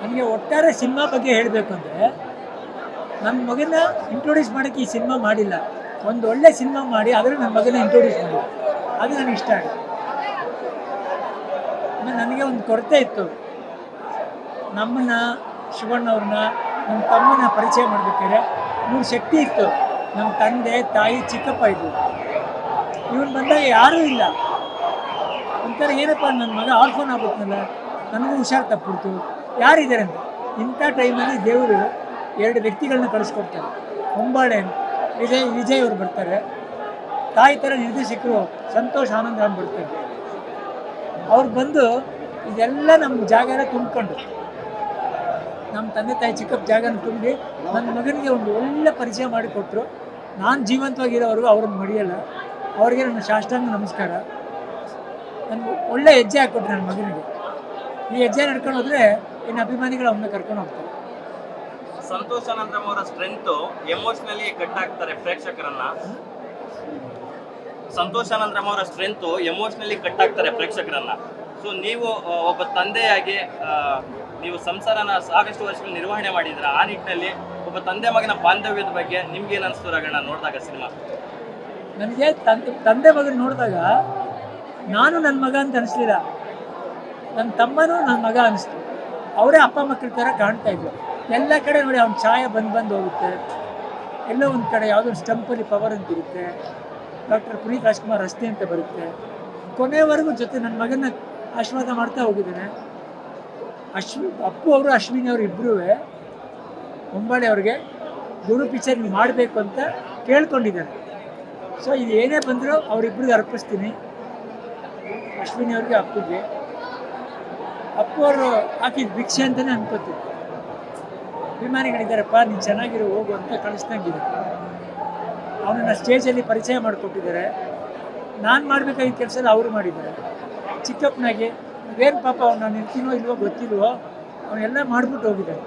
ನನಗೆ ಒಟ್ಟಾರೆ ಸಿನಿಮಾ ಬಗ್ಗೆ ಹೇಳಬೇಕು ಅಂದರೆ ನನ್ನ ಮಗನ ಇಂಟ್ರೊಡ್ಯೂಸ್ ಮಾಡೋಕ್ಕೆ ಈ ಸಿನಿಮಾ ಮಾಡಿಲ್ಲ. ಒಂದು ಒಳ್ಳೆ ಸಿನಿಮಾ ಮಾಡಿ ಅದರ ನನ್ನ ಮಗನ ಇಂಟ್ರೊಡ್ಯೂಸ್ ಮಾಡಿ ಅದು ನನಗೆ ಇಷ್ಟ ಆಗಿದೆ ನನಗೆ ಒಂದು ಕೊರತೆ ಇತ್ತು. ನಮ್ಮನ್ನ ಶಿವಣ್ಣವ್ರನ್ನ ನಮ್ಮ ತಮ್ಮನ ಪರಿಚಯ ಮಾಡಬೇಕಾದ್ರೆ ಇವ್ರ ಶಕ್ತಿ ಇತ್ತು. ನಮ್ಮ ತಂದೆ, ತಾಯಿ, ಚಿಕ್ಕಪ್ಪ ಇದ್ದರು ಇವನು ಬಂದಾಗ ಯಾರೂ ಇಲ್ಲ. ಒಂಥರ ಏನಪ್ಪ ನನ್ನ ಮಗ ಆರ್ಫೋನ್ ಆಗ್ಬೇಕಲ್ಲ ನನಗೂ ಹುಷಾರು ತಪ್ಪಿಡ್ತು ಯಾರಿದ್ದಾರೆ ಅಂತ? ಇಂಥ ಟೈಮಲ್ಲಿ ದೇವರು ಎರಡು ವ್ಯಕ್ತಿಗಳನ್ನ ಕಳಿಸ್ಕೊಡ್ತಾರೆ. ಹೊಂಬಾಳೆ. ವಿಜಯ್ ವಿಜಯ್ ಅವರು ಬರ್ತಾರೆ. ತಾಯಿ ಥರ ನಿರ್ದೇಶಕರು ಸಂತೋಷ್, ಆನಂದ್ ಅಂತ ಬರ್ತಾರೆ. ಅವ್ರು ಬಂದು ಇದೆಲ್ಲ ನಮ್ಮ ಜಾಗನ ತುಂಬಿಕೊಂಡು ನಮ್ಮ ತಂದೆ, ತಾಯಿ, ಚಿಕ್ಕಪ್ಪ ಜಾಗನ ತುಂಬಿ ನನ್ನ ಮಗನಿಗೆ ಒಂದು ಒಳ್ಳೆ ಪರಿಚಯ ಮಾಡಿಕೊಟ್ರು. ನಾನು ಜೀವಂತವಾಗಿರೋವರೆಗೂ ಅವ್ರನ್ನ ಮಡಿಯಲ್ಲ. ಅವ್ರಿಗೆ ನನ್ನ ಶಾಸ್ತ್ರಾಂಗ ನಮಸ್ಕಾರ. ನನಗೆ ಒಳ್ಳೆ ಹೆಜ್ಜೆ ಹಾಕ್ಕೊಟ್ರು ನನ್ನ ಮಗನಿಗೆ. ಈ ಹೆಜ್ಜೆ ನಡ್ಕೊಂಡು ಹೋದ್ರೆ ಇನ್ನು ಅಭಿಮಾನಿಗಳು ಅವನ್ನ ಕರ್ಕೊಂಡು ಹೋಗ್ತಾರೆ. ಸಂತೋಷ್ ಅನಂತರಂ ಅವರ ಸ್ಟ್ರೆಂತ್ ಎಮೋಷನಲಿ ಕಟ್ ಆಗ್ತಾರೆ ಪ್ರೇಕ್ಷಕರನ್ನ. ಸಂತೋಷ್ ಅನಂತರಂ ಅವರ ಸ್ಟ್ರೆಂತ್ ಎಮೋಷನಲಿ ಕಟ್ ಆಗ್ತಾರೆ ಪ್ರೇಕ್ಷಕರನ್ನ. ಸೊ ನೀವು ಒಬ್ಬ ತಂದೆಯಾಗಿ ನೀವು ಸಂಸಾರನ ಸಾಕಷ್ಟು ವರ್ಷಗಳು ನಿರ್ವಹಣೆ ಮಾಡಿದ್ರ ಆ ನಿಟ್ಟಿನಲ್ಲಿ ಒಬ್ಬ ತಂದೆ ಮಗನ ಬಾಂಧವ್ಯದ ಬಗ್ಗೆ ನಿಮ್ಗೆ ಏನ್ ಅನ್ಸ್ತು ರಗಣ್ಣ ನೋಡಿದಾಗ ಸಿನಿಮಾ? ನನಗೆ ತಂದೆ ತಂದೆ ಮಗನ ನೋಡಿದಾಗ ನಾನು ನನ್ನ ಮಗ ಅಂತ ಅನಿಸ್ಲಿಲ್ಲ. ನನ್ನ ತಮ್ಮನೂ ನನ್ನ ಮಗ ಅನಿಸ್ತು. ಅವರೇ ಅಪ್ಪ ಮಕ್ಕಳ ಥರ ಕಾಣ್ತಾ ಇದ್ರು. ಎಲ್ಲ ಕಡೆ ನೋಡಿ ಅವ್ನ ಛಾಯ ಬಂದು ಬಂದು ಹೋಗುತ್ತೆ. ಎಲ್ಲೋ ಒಂದು ಕಡೆ ಯಾವುದೋ ಸ್ಟಂಪಲ್ಲಿ ಪವರ್ ಅಂತ ಇರುತ್ತೆ. ಡಾಕ್ಟರ್ ಪುನೀತ್ ರಾಜ್ಕುಮಾರ್ ರಸ್ತೆ ಅಂತ ಬರುತ್ತೆ. ಕೊನೆವರೆಗೂ ಜೊತೆ ನನ್ನ ಮಗನ ಆಶೀರ್ವಾದ ಮಾಡ್ತಾ ಹೋಗಿದ್ದೇನೆ. ಅಶ್ವಿ, ಅಪ್ಪು ಅವರು, ಅಶ್ವಿನಿ ಅವರು ಇಬ್ಬರೂ ಹೊಂಬಾಳೆ ಅವ್ರಿಗೆ ಗುರು ಪಿಕ್ಚರ್ ಮಾಡಬೇಕು ಅಂತ ಕೇಳ್ಕೊಂಡಿದ್ದಾರೆ. ಸೊ ಇದು ಏನೇ ಬಂದರೂ ಅವರಿಬ್ಬರಿಗೆ ಅರ್ಪಿಸ್ತೀನಿ. ಅಶ್ವಿನಿ ಅವ್ರಿಗೆ, ಅಪ್ಪುಗೆ. ಅಪ್ಪು ಅವರು ಹಾಕಿದ ಭಿಕ್ಷೆ ಅಂತಲೇ ಅನ್ಕೋತೀನಿ. ಅಭಿಮಾನಿಗಳಿದ್ದಾರಪ್ಪ, ನೀನು ಚೆನ್ನಾಗಿರೋ, ಹೋಗು ಅಂತ ಕಳಿಸ್ದಂಗಿದೆ. ಅವನನ್ನು ಸ್ಟೇಜಲ್ಲಿ ಪರಿಚಯ ಮಾಡಿಕೊಟ್ಟಿದ್ದಾರೆ. ನಾನು ಮಾಡಬೇಕಾಗಿದ್ದ ಕೆಲಸ ಅವರು ಮಾಡಿದ್ದಾರೆ. ಚಿಕ್ಕಪ್ಪನಾಗಿ ಏನು ಪಾಪ, ಅವ್ನು ನಾನು ಇರ್ತೀನೋ ಇಲ್ವೋ ಗೊತ್ತಿಲ್ವೋ ಅವನ್ನೆಲ್ಲ ಮಾಡಿಬಿಟ್ಟು ಹೋಗಿದ್ದಾನೆ.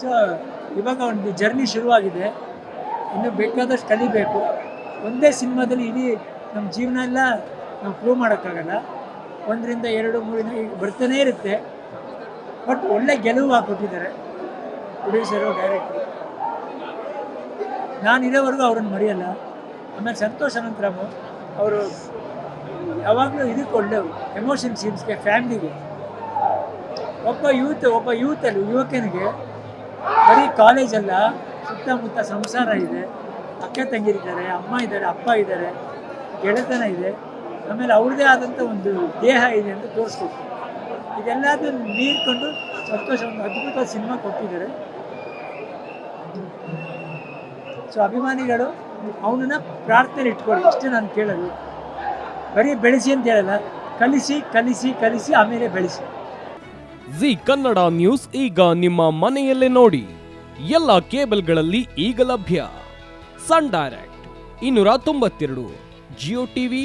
ಸೊ ಇವಾಗ ಒಂದು ಜರ್ನಿ ಶುರುವಾಗಿದೆ. ಇನ್ನೂ ಬೇಕಾದಷ್ಟು ಕಲಿಬೇಕು. ಒಂದೇ ಸಿನಿಮಾದಲ್ಲಿ ಇಡೀ ನಮ್ಮ ಜೀವನ ಎಲ್ಲ ನಾವು ಪ್ರೂವ್ ಮಾಡೋಕ್ಕಾಗಲ್ಲ. ಒಂದರಿಂದ ಎರಡು, ಮೂರಿಂದ ಈಗ ಬರ್ತಾನೇ ಇರುತ್ತೆ. ಬಟ್ ಒಳ್ಳೆ ಗೆಲುವು ಹಾಕೊಟ್ಟಿದ್ದಾರೆ ಪ್ರೊಡ್ಯೂಸರು ಡೈರೆಕ್ಟ್ರು ನಾನು ಇರೋವರೆಗೂ ಅವ್ರನ್ನ ಮರೆಯಲ್ಲ. ಆಮೇಲೆ ಸಂತೋಷ್ ಅನಂತರಾಮು ಅವರು ಯಾವಾಗಲೂ ಇದಕ್ಕೆ ಒಳ್ಳೆವು ಎಮೋಷನ್ ಸೀನ್ಸ್ಗೆ ಫ್ಯಾಮ್ಲಿಗೆ ಒಬ್ಬ ಯೂತ್ ಒಬ್ಬ ಯೂತಲ್ಲಿ ಯುವಕನಿಗೆ ಬರೀ ಕಾಲೇಜಲ್ಲ ಸುತ್ತಮುತ್ತ ಸಂಸಾರ ಇದೆ. ಅಕ್ಕ ತಂಗಿರಿದ್ದಾರೆ, ಅಮ್ಮ ಇದ್ದಾರೆ, ಅಪ್ಪ ಇದ್ದಾರೆ, ಗೆಳೆತನ ಇದೆ. ಆಮೇಲೆ ಅವ್ರದೇ ಆದಂಥ ಒಂದು ದೇಹ ಇದೆ ಅಂತ ತೋರಿಸ್ಕೊಡ್ತಾರೆ ಇದೆಲ್ಲದನ್ನು ಮೀರ್ಕೊಂಡು ಸಂತೋಷ ಒಂದು ಅದ್ಭುತ ಸಿನಿಮಾ ಕೊಟ್ಟಿದ್ದಾರೆ. ಸೊ ಅಭಿಮಾನಿಗಳು ಅವನನ್ನು ಪ್ರಾರ್ಥನೆ ಇಟ್ಕೊಳ್ಳಿ. ಇಷ್ಟೇ ನಾನು ಕೇಳೋದು. ಬರೀ ಬೆಳೆಸಿ ಅಂತ ಹೇಳಲ್ಲ. ಕಲಿಸಿ ಕಲಿಸಿ ಕಲಿಸಿ, ಆಮೇಲೆ ಬೆಳೆಸಿ. ಜಿ ಕನ್ನಡ ನ್ಯೂಸ್ ಈಗ ನಿಮ್ಮ ಮನೆಯಲ್ಲೇ ನೋಡಿ. ಎಲ್ಲ ಕೇಬಲ್ಗಳಲ್ಲಿ ಈಗ ಲಭ್ಯ. ಸನ್ ಡೈರೆಕ್ಟ್, ಇನ್ನೂರ ತೊಂಬತ್ತೆರಡು, ಜಿಯೋ ಟಿವಿ